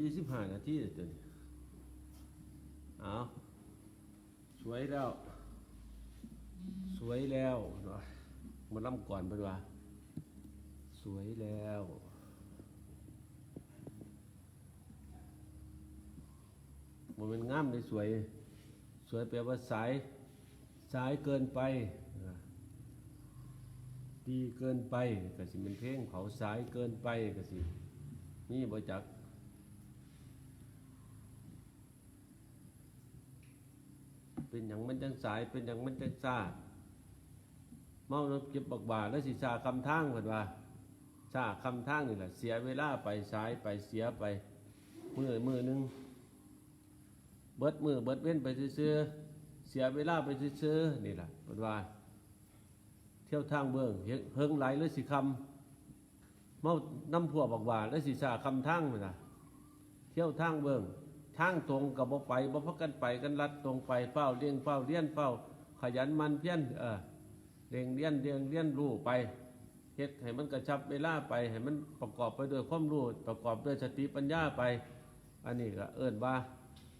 ยี่สิบห้านาทีเลยตัวนี้เอาสวยแล้ว สวยแล้วเนาะมาล่ำก่อนไปว่า สวยแล้วมันเป็นงามเลยสวย สวยแปลว่าสาย สายเกินไปดีเกินไปก็สิเป็นเพลงเขาสายเกินไปก็สิมีบ่จัก เป็นอย่างมันจังสาย เป็นอย่างมันจังซาเมาแล้วเก็บบักบาแล้วสิซาคำทางเพิ่นว่าซาคำทางนี่แหละเสียเวลาไปสายไปเสียไปมือมือหนึงเบิดมือเบิดเว้นไปซื่อเสียเวลาไปซื่อนี่แหละเพิ่นว่า เที่ยวทางเบิ่งเฮิงไหลหรือสิคำเมาน้ำพัวบักบาแล้วสิซาคำทางเพิ่นน่ะเที่ยวทางเบิ่ง ทางตรงกับบ่ไปบ่พักกันไปกันลัดตรงไปเฝ้าเลี้ยงเฝ้าเลี้ยนเฝ้า ขยันมันเพี้ยรเออเลี้ยงเลี้ยนเลี้ยงเลี้ยนรู้ไปเฮ็ดให้มันกระชับเวลาไปให้มันประกอบไปด้วยความรู้ประกอบด้วยสติปัญญาไป อันนี้ก็เอิ้นว่า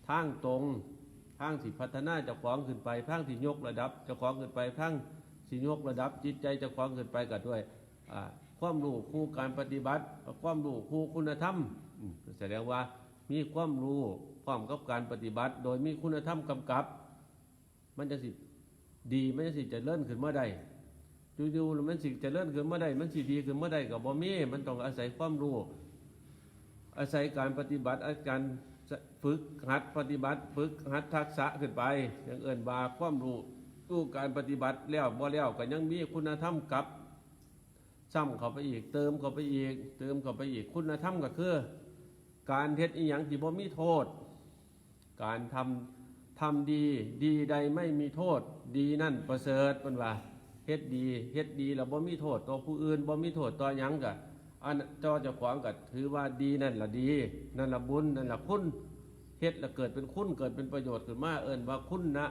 ทางตรงทางสิพัฒนาเจ้าของขึ้นไปทางที่ยกระดับเจ้าของขึ้นไปทางสิยกระดับจิตใจเจ้าของขึ้นไปก็ด้วยความรู้คู่การปฏิบัติ ความรู้คู่คุณธรรมแสดงว่า มีความรู้พร้อมกับการปฏิบัติ โดยมีคุณธรรมกำกับ มันจะสิดีมันจะสิจะเลื่อนขึ้นเมื่อใดดูๆมันสิจะเลื่อนขึ้นเมื่อใดมันสิดีขึ้นเมื่อใดกับบ่มีมันต้องอาศัยความรู้ อาศัยการปฏิบัติอาการฝึกหัดปฏิบัติ ฝึกหัดทักษะขึ้นไปอย่างเอินบาความรู้ตู้การปฏิบัติแล้วบ่แล้วก็ยังมีคุณธรรมกับซ้ำเข้าไปอีก เติมเข้าไปอีก เติมเข้าไปอีกคุณธรรมก็คือ การเฮ็ดอีหยังที่บ่มีโทษ การทำทำดีดีใดไม่มีโทษ ดีนั่นประเสริฐเป็นว่าเฮ็ดดีเฮ็ดดีแล้วบ่มีโทษต่อผู้อื่นบ่มีโทษต่อหยังกะอันเจ้าเจ้าของก็ถือว่าดีนั่นละดี นั่นละบุญนั่นละคุณเฮ็ดล้วเกิดเป็นคุณเกิดเป็นประโยชน์ขึ้นมาเอิ้นว่าคุณนะ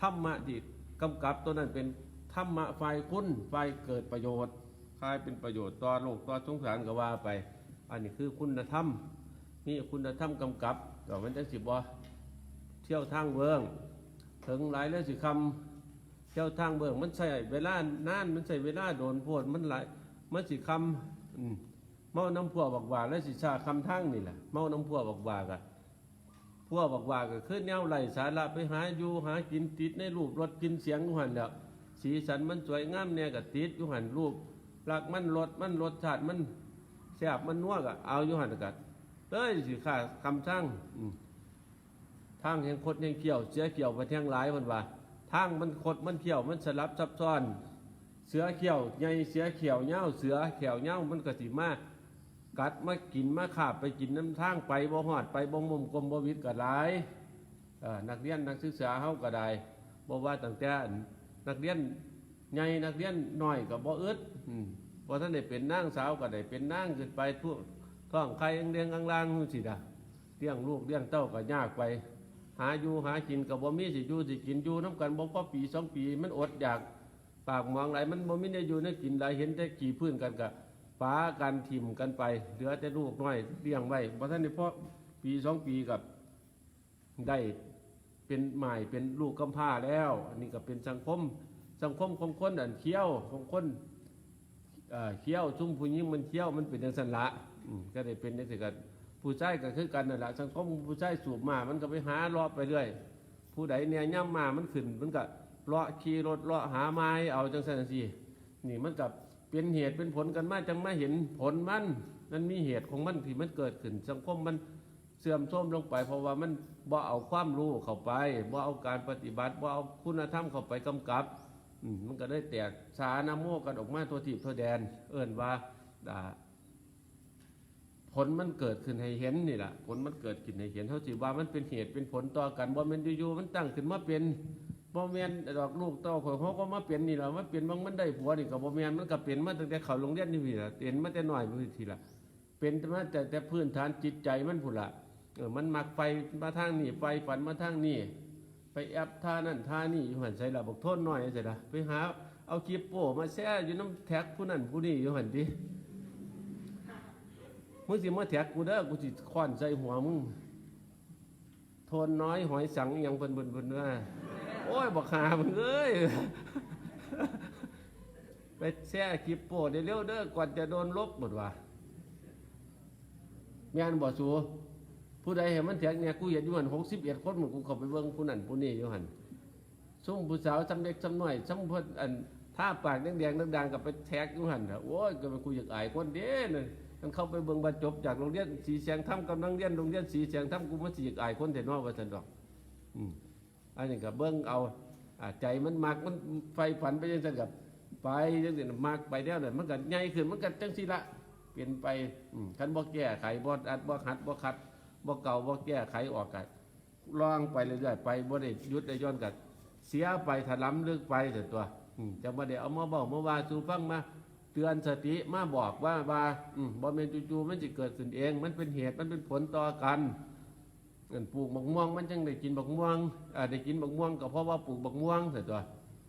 ธรรมะที่กำกับตัวนั้นเป็นธรรมะฝ่ายคุณฝ่ายเกิดประโยชน์คลายเป็นประโยชน์ต่อโลกต่อสงสารก็ว่าไป อันนี้คือคุณธรรม มีคุณธรรมกำกับก็มันจะสิบว่าเที่ยวทางเบือง ถึงหลายแล้วสิคำเที่ยวทางเบืองมันใช้เวลานานมันใช้เวลาโดนโพดมันหลายมันสิคำอืมเมาน้ำพัวบอกว่าแล้วสิชาคำทางนี่แหละเมาน้ำพัวบอกว่ากะพัวบอกว่าก็คือแนวไหลสาระไปหาอยู่หากินติดในรูปรถกินเสียงยุหันแล้วสีสันมันสวยงามเนี่ยกับติดอยู่หันรูปรักมันรสมันรสชาติมันแซ่บมันนัวกะเอาอยู่หันกัด เอ้ยสิขาคำช่างทางแห่งคดแห่งเขียว เสือเขียวไปแทงหลายมันว่าทางมันคดมันเขียวมันสลับซับซ้อน เสือเขียวใหญ่เสือเขียวเน่าเสือเขียวเน่ามันก็สิมากัดมากินมาขาบไปกินน้ำทางไปบ่หอดไปบ่มุมกลมบ่วิทย์ก็หลายนักเรียนนักศึกษาเฮาก็ได้บ่ว่าตั้งแต่นักเรียนใหญ่นักเรียนน้อยก็บ่อึดอืมบ่ท่านได้เป็นนางสาวก็ได้เป็นนางขึ้นไปทั่ว ท้องใครเลี้ยงกลางๆนู่นสิดะเลี้ยงลูกเลี้ยงเต้าก็ยากไป หาอยู่หากินกับบ่มีสิอยู่สิกินอยู่น้ำกันบ่พอปีสองปีมันอดอยากปากมองไหลมันบ่มีได้อยู่ได้กินไหลเห็นแต่กี่พื้นกันกะป้ากันถิ่มกันไปเหลือแต่ลูกน้อยเลี้ยงไว้บ่ท่านได้พอปีสองปีกับได้เป็นใหม่เป็นลูกกำพร้าแล้วอันนี้ก็เป็นสังคมสังคมของคนอันเคี้ยวของคนเอ่อเคี้ยวชุ่มผู้หญิงมันเคี้ยวมันเป็นอย่างสันละ อืมก็ได้เป็นได้ถึงกันผู้ชายก็คือกันนั่นแหละสังคมผู้ชายสูบมา มันก็ไปหาเลาะไปเรื่อย ผู้ใดเนี่ยย่ำมามันขึ้น มันก็เลาะขี่รถเลาะหาไม้เอาจังสันสินี่มันกับเป็นเหตุเป็นผลกันมาจังมาเห็นผลมันมันมีเหตุของมันที่มันเกิดขึ้น สังคมมันเสื่อมโทรมลงไป เพราะว่ามันบ่เอาความรู้เข้าไปบ่เอาการปฏิบัติบ่เอาคุณธรรมเข้าไปกำกับมันก็ได้แตกสานาโมกันออกมาตัวทีบตัวแดน เอิ่นว่าอ่า ผลมันเกิดขึ้นให้เห็นนี่แหละผลมันเกิดขึ้นให้เห็นเท่าสิว่ามันเป็นเหตุเป็นผลต่อกันบ่แม่นอยู่ๆมันตั้งขึ้นมาเป็นบ่แม่นดอกลูกเต้าของเขาก็มาเป็นนี่แหละมาเป็นบางมันได้ผัวนี่ก็บ่แม่นมันก็เป็นมาตั้งแต่เขาโรงเรียนนี่พี่ล่ะเป็นมาแต่น้อยพี่ทีละเป็นมาแต่แต่พื้นฐานจิตใจมันพุ่นละเออมันมักไฟมาทางนี่ไฟฝันมาทางนี่ไปแอบท่านั่นท่านี่อยู่หันใส่ละบอกโทษหน่อยใส่ละไปหาเอาคลิปโป้มาแช่อยู่น้ำแท็กผู้นั่นผู้นี่อยู่หันดิ มึงสิมาแท็กกูเด้อกูสิค้อนใส่หัวมึงทนน้อยหอยสังยังเพิ่นเพิ่นเพิ่นว่าโอ้ยบักหามึงเอ้ยไปแช่คลิปโป้ได้เร็วเด้อก่อนจะโดนลบหมดว่าแม่นบ่สูผู้ใดเห็นมันแท็กเนี่ยกูเห็นอยู่หัน61คนมึงกูเข้าไปเบิ่งผู้นั้นผู้นี้อยู่หันซุ่มผู้สาวซ้ำเด็กซ้ำน้อยซ้ำเพิ่นอันท่าปากแดงๆดังๆกับไปแท็กอยู่หันน่ะโอ้ยก็มันกูอยากอายคนเด้นั่ นมันเข้าไปเบิ่งบรรจบจากโรงเรียนสีแสงธรรมกำลังเรียนโรงเรียนสีแสงธรรมกูมันสิอากายคนแต่นอกว่าซั่นดอกอืมอันนี้ก็เบิ่งเอาใจมันมักมันไฟฝันไปจังซั่นกับไปจังซี่น่ะมักไปแล้วนั่นมันก็ใหญ่ขึ้นมันก็จังซี่ละเปลี่ยนไปอืมคันบ่แก้ไขบ่อัดบ่หัดบ่ขัดบ่เก่าบ่แก้ไขออกกันล่องไปเรื่อยๆไปบ่ได้ยุดได้ย้อนกันเสียไปถลำลึกไปเถิดตัวอืมจังบ่ได้เอามาเว้ามาว่าสู่ฟังมา ตือนสติมาบอกว่าว่าบ่แม่นจู่ๆมันสิเกิดขึ้นเอง มันเป็นเหตุมันเป็นผลต่อกันเงินปลูกบักม่วง มันจังได้กินบักม่วงอ่าได้กินบักม่วงก็เพราะว่าปลูกบักม่วงเถิดตัว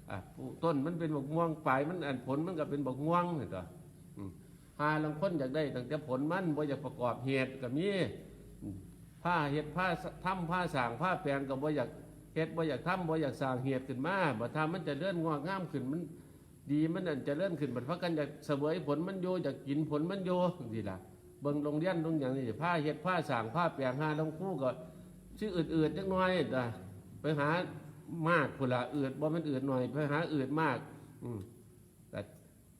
อ่าปลูกต้นมันเป็นบักม่วงปลายมันอันผลมันก็เป็นบักม่วงเถิดตัวหาลังคนอยากได้ตั้งแต่ผลมันบ่อยากประกอบเหตุก็มีอืมผ้าเฮ็ดผ้าทำผ้าสางผ้าแปลงก็บ่อยากเฮ็ดบ่อยากทำบ่อยากสางเหตุขึ้นมาบ่ทำมันจะเลื่อนงอกงามขึ้นมัน ดีมันอันจะเลื่อนขึ้นบัดพักกันอยากเสวยผลมันอยู่อยากกินผลมันอยู่จังซี่ล่ะเบิ่งโรงเรียนโรงอย่างนี้ผ้าเฮ็ดผ้าสางผ้าแปลงหาลงคู่ก็ชื่ออืดๆจักหน่อยจ้ะไปหามากพุ่นละอืดบ่มันอืดหน่อย ไปหาอืดมาก อืมแต่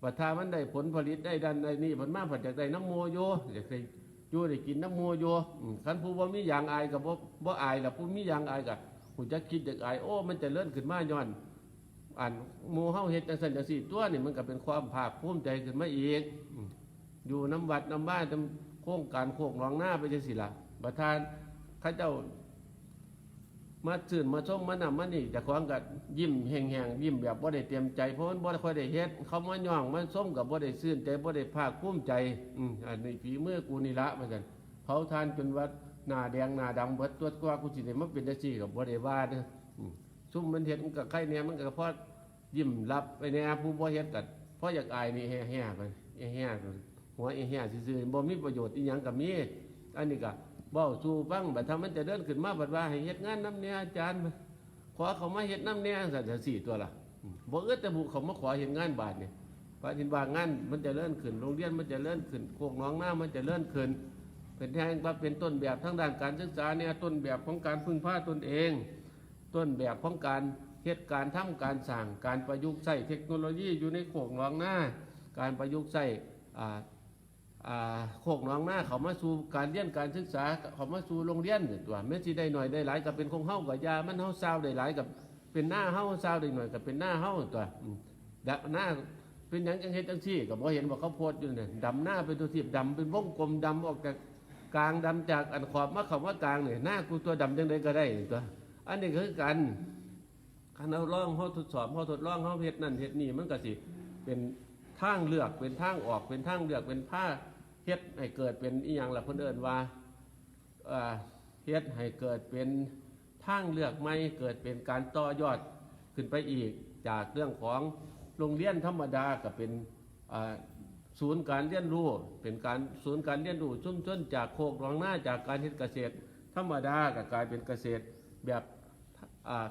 ปัทามันได้ผลผลิตได้ดันได้นี่ผลมากผลจากได้น้ำโมโยอยากได้ยูได้กินน้ำโมโยอืมคันผู้บ่มีอย่างอายกับบ่บ่อายล่ะผู้มีอย่างอายก็ผู้จักคิดจักอายโอ้ มันจะเลื่อนขึ้นมาย้อน อันหมู่เฮาเฮ็ดจังซั่นจังซี่ตัวนี่มันก็เป็นความภาคภูมิใจขึ้นมาอีกอืมอยู่น้ำวัดน้ำบ้านน้ำโค้งการโค้งรองหน้าไปจังสิละประธานเข้าเจ้า มาสื่นมาชมมานำมานี่แต่ของกับยิ้มแห้งๆยิ้มแบบบ่ได้เตรียมใจเพราะมันบ่ได้ค่อยได้เฮ็ดเขามาย่องมันส้มกับบ่ได้ซื่นใจบ่ได้ภาคภูมิใจอืมอันนี้ฝีมือกูนี่ละเหมือนกันเผาทานจนว่าหน้าแดงหน้าดำเบิดตัวกว่ากูสิได้มาเป็นจังซี่กับบ่ได้ว่าเด้ออืมซุ่มมันเฮ็ดมันก็ใครแหน่มันก็เพราะ ยิ้มรับไปแหน่ผู้บ่เฮ็ดก็เพราะอยากอายนี่แห่ๆไปแห่ๆไปหัวเอเฮียซื่อๆบ่มีประโยชน์อีหยังกับมีอันนี้ก็เบ้าสู่ฟังบัดถ้ามันจะเดินขึ้นมาบัดว่าให้เฮ็ดงานน้ำเนี่ยอาจารย์ขอเขามาเฮ็ดน้ำเนี่ยสัตว์สี่ตัวละอืมบ่เอื้อแต่บุเขามาขอเฮ็ดงานบาทเนี่ยพระทินว่างานมันจะเลื่อนขึ้นโรงเรียนมันจะเลื่อนขึ้นโคกน้องหน้ามันจะเลื่อนขึ้นเป็นแทนว่าเป็นต้นแบบทั้งด้านการศึกษาเนี่ยต้นแบบของการพึ่งพาตนเอง ต้นแบบของการ เฮ็ดการทำการสั่งการประยุกต์ใช้เทคโนโลยีอยู่ในโขกหนองหน้า การประยุกต์ใช้อ่โคกหนองหน้าเขามาสู่การเรียนการศึกษาเขามาสู่โรงเรียนตัวแม้ที่ได้หน่อยได้หลายกับเป็นคงเฮ้ากับยามันเฮ้าเซาได้หลายกับเป็นหน้าเฮ้าเซาได้หน่อยกับเป็นหน้าเฮ้าตัวดะหน้าเป็นหยังจังเฮ็ดจังซี่ก็บ่เห็นว่าเขาโพดอยู่เนี่ยดำหน้าเป็นตัวทีบดำเป็นวงกลมดำออกจากกลางดำจากอันขอบมาข้ามากลางเนี่ยหน้ากูตัวดำจังไดก็ได้ตัวอันนี้คือกัน คันเอาลองเฮาทดสอบเฮาทดลองเฮาเฮ็ดนั่นเฮ็ดนี่มันก็สิเป็นทางเลือกเป็นทางออกเป็นทางเลือกเป็นผ้าเฮ็ดให้เกิดเป็นอีหยังล่ะเพิ่นเอิ้นว่าเอ่อเฮ็ดให้เกิดเป็นทางเลือกใหม่เกิดเป็นการต่อยอดขึ้นไปอีก จากเรื่องของโรงเรียนธรรมดาก็เป็นศูนย์การเรียนรู้เป็นการศูนย์การเรียนรู้ชุมชนจากโคกรองหน้าจากการเฮ็ดเกษตร ธรรมดาก็กลายเป็นเกษตรแบบ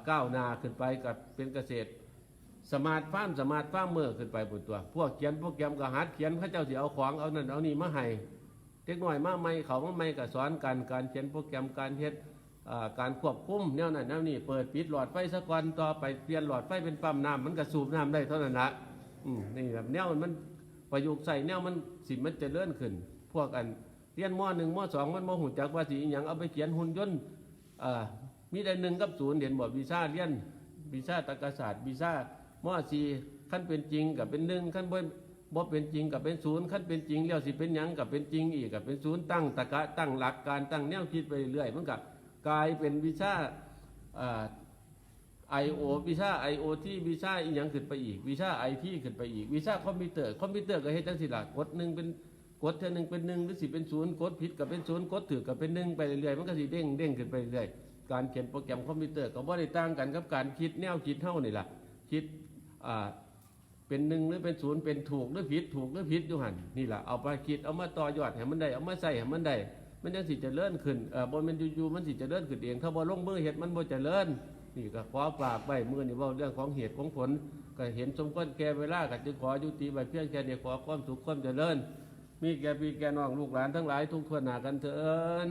ก้าวนาขึ้นไปกับเป็นเกษตร สมาร์ทฟาร์มสมาร์ทฟาร์มเมอร์ขึ้นไปบนตัว พวกเขียนโปรแกมก็หัดเขียนข้าเจ้าสิเอาของเอานั่นเอานี่มาให้เด็กน้อยมาใหม่เขามาใหม่ก็สอนกันการเขียนโปรแกรมการเฮ็ดการควบคุมแนวนั้นแนวนี้เปิดปิดหลอดไฟสักวันต่อไปเปลี่ยนหลอดไฟเป็นปั๊มน้ำมันก็สูบน้ำได้เท่านั้นละนี่แบบแนวมันประยุกต์ใส่แนวมันสิมันจะเลื่อนขึ้น พวกอันเรียนมอหนึ่งมอสองมันมอหุ่นจักว่าสิอย่างเอาไปเขียนหุ่นยนต์ มีได้หนึ่งกับศูนย์เห็นบอกวีซ่าเรียนวีซ่าตรรกศาสตร์วีซ่ามอสีขั้นเป็นจริงกับเป็นหนึ่งขั้นบ่บ่เป็นจริงกับเป็นศูนย์ขั้นเป็นจริงแล้วสิเป็นยังกับเป็นจริงอีกกับเป็นศูนย์ตั้งตะกะตั้งหลักการตั้งแนวคิดไปเรื่อยมันกับกลายเป็นวิชาไอโอวิชาไอโอที่วิชาอีหยังขึ้นไปอีกวิชาไอที่ขึ้นไปอีกวิชาคอมพิวเตอร์คอมพิวเตอร์ก็เฮ็ดจังสิล่ะกดหนึ่งเป็นกดเท่านึงเป็นหนึ่งหรือสิเป็นศูนย์กดผิดกับเป็นศูนย์กดถือกับเป็นหนึ่งไปเรื่อยๆมันก็สิเด้งเด้งขึ้นไปเรื่อย การเขียนโปรแกรมคอมพิวเตอร์ก็บ่ได้ต่างกันกับการคิดแนวคิดเท่านี่แหละคิดเป็นหนึ่งหรือเป็นศูนย์เป็นถูกหรือผิดถูกหรือผิดอยู่หันนี่แหละเอาไปคิดเอามาต่อยอดให้มันได้เอามาใส่ให้มันได้มันยังสิจะเลื่อนขึ้นเออบนมันอยู่ๆมันสิจะเลื่อนขึ้นเองถ้าบ่ลงมือเห็ดมันบ่จะเลื่อนนี่ก็ขอฝากไว้มือนี่เว่าเรื่องของเหตุของผลก็เห็นสมควรแก่เวลาก็จึงขอยุติไว้เพียงแค่นี้ขอความสุขความเจริญมีแก่พี่แก่น้องลูกหลานทั้งหลายทุกทั่วหนากันเถิด